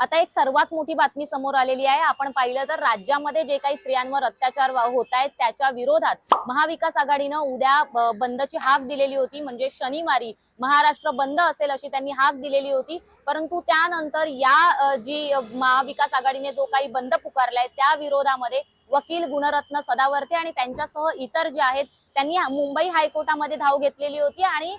आता एक सर्वात मोठी बातमी समोर आलेली आहे. आपण पाहिलं तर राज्यामध्ये जे काही स्त्रियांवर अत्याचार होत आहेत त्याच्या विरोधात महाविकास आघाडीनं उद्या बंदची हाक दिलेली होती. म्हणजे शनिवारी महाराष्ट्र बंद असेल अशी त्यांनी हाक दिलेली होती. परंतु त्यानंतर या जी महाविकास आघाडीने जो काही बंद पुकारलाय त्या विरोधामध्ये वकील गुणरत्न सदावर्ते आणि त्यांच्यासह इतर जे आहेत त्यांनी मुंबई हायकोर्टामध्ये धाव घेतलेली होती आणि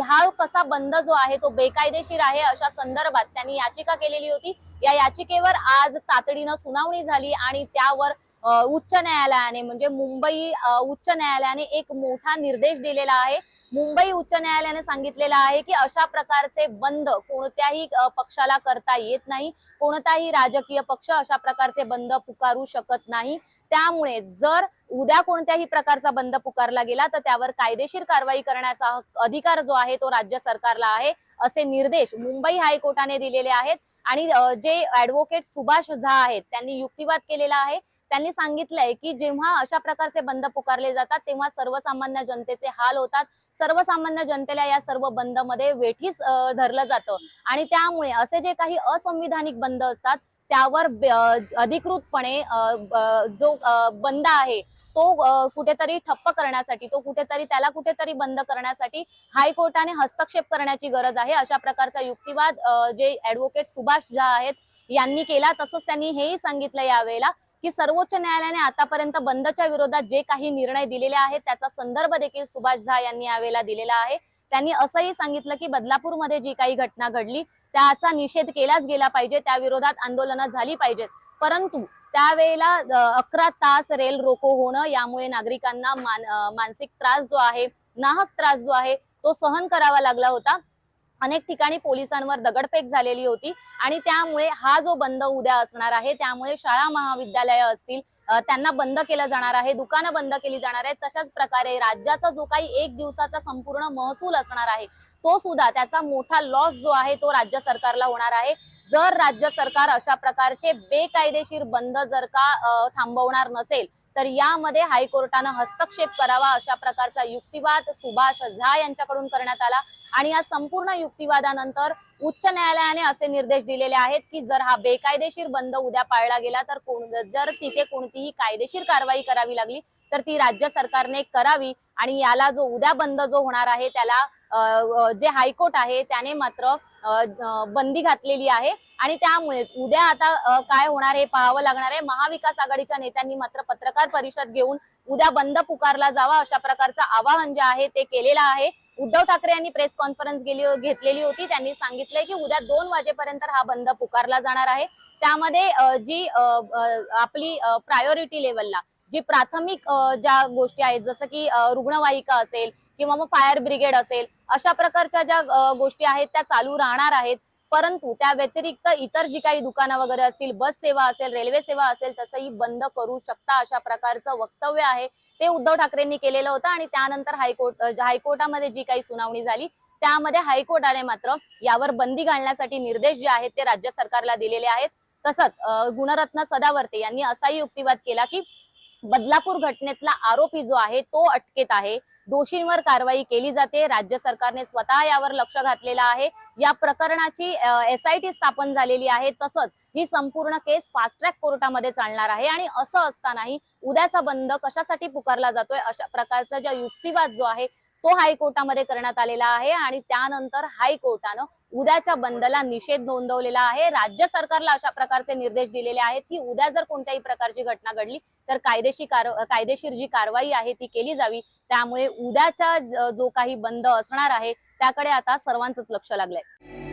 हा कसा बंद जो आहे तो बेकायदेशीर आहे अशा संदर्भात त्यांनी याचिका केलेली होती. या याचिकेवर आज तातडीनं सुनावणी झाली आणि त्यावर उच्च न्यायालयाने म्हणजे मुंबई उच्च न्यायालयाने एक मोठा निर्देश दिलेला आहे. मुंबई उच्च न्यायालयाने सांगितलेलं आहे की अशा प्रकारचे बंद कोणत्याही पक्षाला करता येत नाही. कोणताही राजकीय पक्ष अशा प्रकारचे बंद पुकारू शकत नाही. त्यामुळे जर उद्या कोणत्याही प्रकारचा बंद पुकारला गेला तर त्यावर कायदेशीर कारवाई करण्याचा अधिकार जो आहे तो राज्य सरकारला आहे असे निर्देश मुंबई हायकोर्टाने दिलेले आहेत. आणि जे ऍडव्होकेट सुभाष झा आहेत त्यांनी युक्तिवाद केलेला आहे. त्यांनी सांगितलंय की जेव्हा अशा प्रकारचे बंद पुकारले जातात तेव्हा सर्वसामान्य जनतेचे हाल होतात. सर्वसामान्य जनतेला या सर्व बंदमध्ये वेठीस धरलं जातं. आणि त्यामुळे असे जे काही असंविधानिक बंद असतात त्यावर अधिकृतपणे जो बंद आहे तो कुठेतरी ठप्प करण्यासाठी तो कुठेतरी त्याला कुठेतरी बंद करण्यासाठी हायकोर्टाने हस्तक्षेप करण्याची गरज आहे. अशा प्रकारचा युक्तिवाद जे ऍडव्होकेट सुभाष झा आहेत यांनी केला. तसंच त्यांनी हेही सांगितलं यावेळेला की सर्वोच्च न्यायालयाने आतापर्यंत बंदच्या विरोधात जे काही निर्णय दिलेले आहेत त्याचा संदर्भ देखील सुभाष झा यांनी यावेळेला दिलेला आहे. त्यांनी असंही सांगितलं की बदलापूरमध्ये जी काही घटना घडली त्याचा निषेध केलाच गेला पाहिजे त्या विरोधात आंदोलनं झाली पाहिजेत. परंतु त्यावेळेला अकरा तास रेल रोको होणं यामुळे नागरिकांना मान मानसिक त्रास जो आहे नाहक त्रास जो आहे तो सहन करावा लागला होता. अनेक ठिकाणी पोलिसांवर दगडफेक झालेली होती आणि त्यामुळे हा जो बंद उद्या असणार आहे त्यामुळे शाळा महाविद्यालय असतील त्यांना बंद केलं जाणार आहे दुकानं बंद केली जाणार आहेत तशाच प्रकारे राज्याचा जो काही एक दिवसाचा संपूर्ण महसूल असणार आहे तो सुद्धा त्याचा मोठा लॉस जो आहे तो राज्य सरकारला होणार आहे. जर राज्य सरकार अशा प्रकारचे बेकायदेशीर बंद जर का थांबवणार नसेल तर यामध्ये हायकोर्टानं हस्तक्षेप करावा अशा प्रकारचा युक्तिवाद सुभाष झा यांच्याकडून करण्यात आला. आणि या संपूर्ण युक्तिवादानंतर उच्च न्यायालयाने असे निर्देश दिलेले आहेत की जर हा बेकायदेशीर बंद उद्या पाळला गेला तर कोण जर तिथे कोणतीही कायदेशीर कारवाई करावी लागली तर ती राज्य सरकारने करावी. आणि याला जो उद्या बंद जो होणार आहे त्याला जे हायकोर्ट आहे त्याने मात्र बंदी घातलेली आहे. आणि त्यामुळेच उद्या आता काय होणार हे पाहावं लागणार आहे. महाविकास आघाडीच्या नेत्यांनी मात्र पत्रकार परिषद घेऊन उद्या बंद पुकारला जावा अशा प्रकारचं आवाहन जे आहे ते केलेलं आहे. उद्धव ठाकरे यांनी प्रेस कॉन्फरन्स गेली घेतलेली होती. त्यांनी सांगितलंय की उद्या दोन वाजेपर्यंत हा बंद पुकारला जाणार आहे. त्यामध्ये जी आपली प्रायोरिटी लेवलला जी प्राथमिक ज्या गोष्टी आहेत जसं की रुग्णवाहिका असेल किंवा मग फायर ब्रिगेड असेल अशा प्रकारच्या ज्या गोष्टी आहेत त्या चालू राहणार आहेत. परंतु त्या व्यतिरिक्त इतर जी काही दुकानं वगैरे असतील बस सेवा असेल रेल्वे सेवा असेल तसंही बंद करू शकता अशा प्रकारचं वक्तव्य आहे. ते उद्धव ठाकरेंनी केलेलं होतं आणि त्यानंतर हायकोर्ट हायकोर्टामध्ये जी काही सुनावणी झाली त्यामध्ये हायकोर्टाने मात्र यावर बंदी घालण्यासाठी निर्देश जे आहेत ते राज्य सरकारला दिलेले आहेत. तसंच गुणरत्न सदावर्ते यांनी असाही युक्तिवाद केला की बदलापूर घटनेतला आरोपी जो आहे तो अटकेत आहे. दोषींवर कारवाई केली जाते. राज्य सरकारने स्वतः यावर लक्ष घातलेलं आहे. या प्रकरणाची एसआयटी स्थापन झालेली आहे. तसंच ही संपूर्ण केस फास्ट ट्रॅक कोर्टामध्ये चालणार आहे. आणि असं असतानाही उद्याचा बंद कशासाठी पुकारला जातोय? अशा प्रकारचा ज्या युक्तिवाद जो आहे तो हायकोर्टामध्ये करण्यात आलेला आहे आणि त्यानंतर हायकोर्टानं उद्याच्या बंदला निषेध नोंदवलेला आहे. राज्य सरकारला अशा प्रकारचे निर्देश दिलेले आहेत की उद्या जर कोणत्याही प्रकारची घटना घडली तर कायदेशीर कार कायदेशीर जी कारवाई आहे ती केली जावी. त्यामुळे उद्याचा जो काही बंद असणार आहे त्याकडे आता सर्वांचंच लक्ष लागलंय.